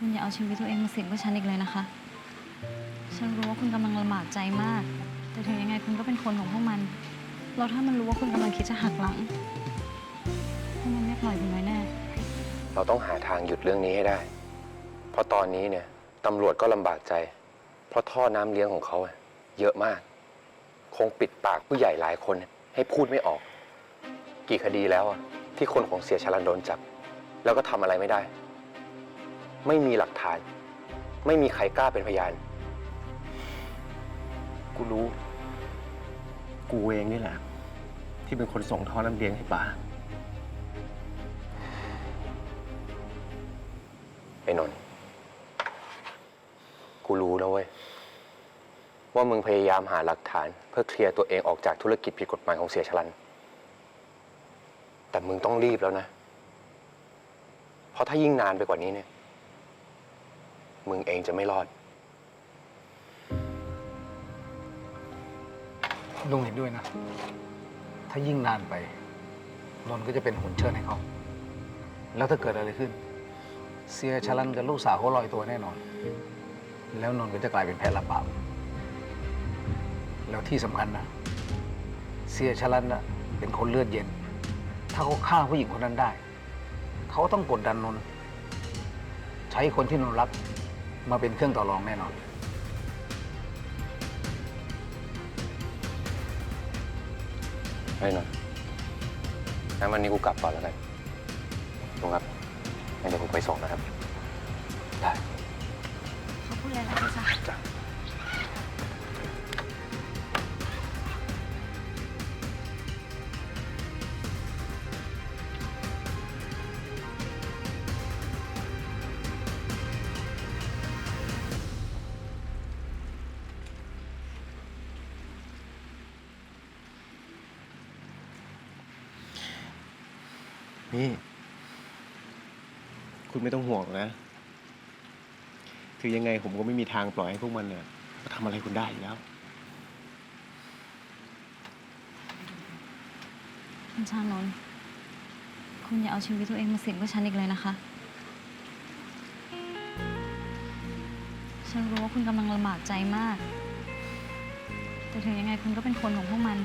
คุณอย่าเอาชีวิตตัวเองมาเสี่ยงเพื่อฉันอีกเลยนะคะ ฉันรู้ว่าคุณกำลังลำบากใจมาก แต่ถึงยังไงคุณก็เป็นคนของพวกมัน แล้วถ้ามันรู้ว่าคุณกำลังคิดจะหักหลัง พวกมันไม่ปล่อยคุณไว้แน่ เราต้องหาทางหยุดเรื่องนี้ให้ได้ เพราะตอนนี้เนี่ยตำรวจก็ลำบากใจ เพราะท่อน้ำเลี้ยงของเขาอะเยอะมาก คงปิดปากผู้ใหญ่หลายคน ให้พูดไม่ออก กี่คดีแล้วอะที่คนของเสียชลันโดนจับ แล้วก็ทำอะไรไม่ได้ ไม่มีหลักฐาน ไม่มีใครกล้าเป็นพยาน กูรู้ กูเองนี่แหละ ที่เป็นคนส่งท่อน้ำเลี้ยงให้ป๋าไอ้นนท์กูรู้นะเว้ย ว่ามึงพยายามหาหลักฐาน เพื่อเคลียร์ตัวเองออกจากธุรกิจผิดกฎหมายของเสียชลัน แต่มึงต้องรีบแล้วนะ เพราะถ้ายิ่งนานไปกว่านี้เนี่ย มึงเองจะไม่รอด ลุงเห็นด้วยนะ ถ้ายิ่งนานไป นนท์ก็จะเป็นหุ่นเชิดให้เขา แล้วถ้าเกิดอะไรขึ้น เสียชลันกับลูกสาวเขาลอยตัวแน่นอน แล้วนนท์ก็จะกลายเป็นแพ้รับบาปแล้วที่สำคัญนะ เสียชลันนะเป็นคนเลือดเย็น ถ้าเขาฆ่าผู้หญิงคนนั้นได้ เขาต้องกดดันนนท์ใช้คนที่นนท์รัก มาเป็นเครื่องต่อรองแน่นอนไอ้นนท์งั้นวันนี้กูกลับก่อนแล้วกันลุงครับงั้นเดี๋ยวผมไปส่งนะครับ ได้ นี่ คุณไม่ต้องห่วงนะ คือยังไงผมก็ไม่มีทางปล่อยให้พวกมันเนี่ยมาทำอะไรคุณได้อยู่แล้ว คุณชานนท์คุณอย่าเอาชีวิตตัวเองมาเสี่ยงเพื่อฉันอีกเลยนะคะ ฉันรู้ว่าคุณกำลังลำบากใจมาก แต่ถึงยังไงคุณก็เป็นคนของพวกมัน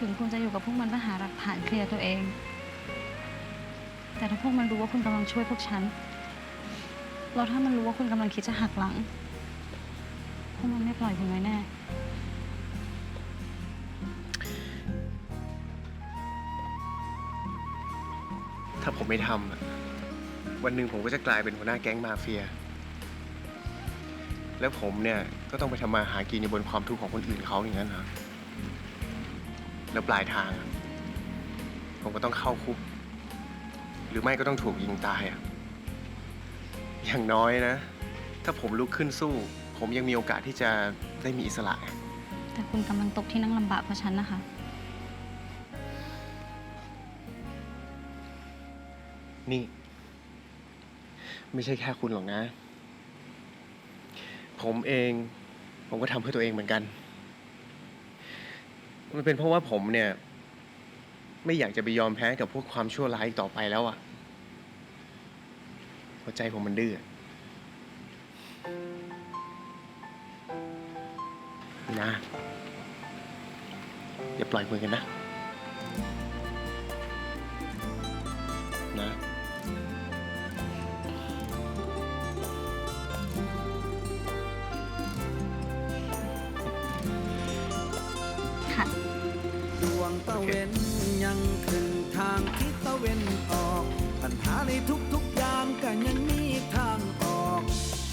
ถึงคุณจะอยู่กับพวกมันเพื่อหาหลักฐานเคลียร์ตัวเอง แต่ถ้าพวกมันรู้ว่าคุณกำลังช่วยพวกฉัน แล้วถ้ามันรู้ว่าคุณกำลังคิดจะหักหลัง พวกมันไม่ปล่อยคุณไว้แน่ ถ้าผมไม่ทำอะวันหนึ่งผมก็จะกลายเป็นหัวหน้าแก๊งมาเฟีย แล้วผมเนี่ยก็ต้องไปทำมาหากินอยู่บนความทุกข์ของคนอื่นเขาอย่างนั้นเหรอ แล้วปลายทางอะผมก็ต้องเข้าคุก หรือไม่ก็ต้องถูกยิงตายอะอย่างน้อยนะ ถ้าผมลุกขึ้นสู้ ผมยังมีโอกาสที่จะได้มีอิสระไงแต่คุณกำลังตกที่นั่งลำบากเพราะฉันนะคะ นี่ ไม่ใช่แค่คุณหรอกนะ ผมเอง ผมก็ทำเพื่อตัวเองเหมือนกัน มันเป็นเพราะว่าผมเนี่ย ไม่อยากจะไปยอมแพ้กับพวกความชั่วร้ายอีกต่อไปแล้วอะหัวใจผมมันดื้อนะ อย่าปล่อยมือกันนะ นะ ตะเวนยังขึ้นทางทิศตะเวนออก ปัญหาในทุกๆอย่างก็ยังมีทางออก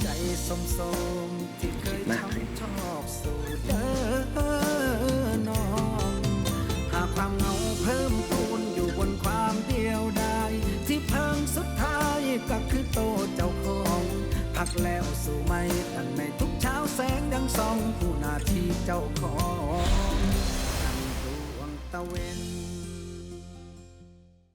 ใจสมสมๆที่เคยช้ำชอบสู่เดินน้อง หากความเหงาเพิ่มพูนอยู่บนความเดียวดายที่เพิ่งสุดท้ายก็คือโตเจ้าของพักแล้วสู่ไม่ตั้งในทุกเช้าแสงยังส่องผู้หน้าที่เจ้าของดังดวง I win.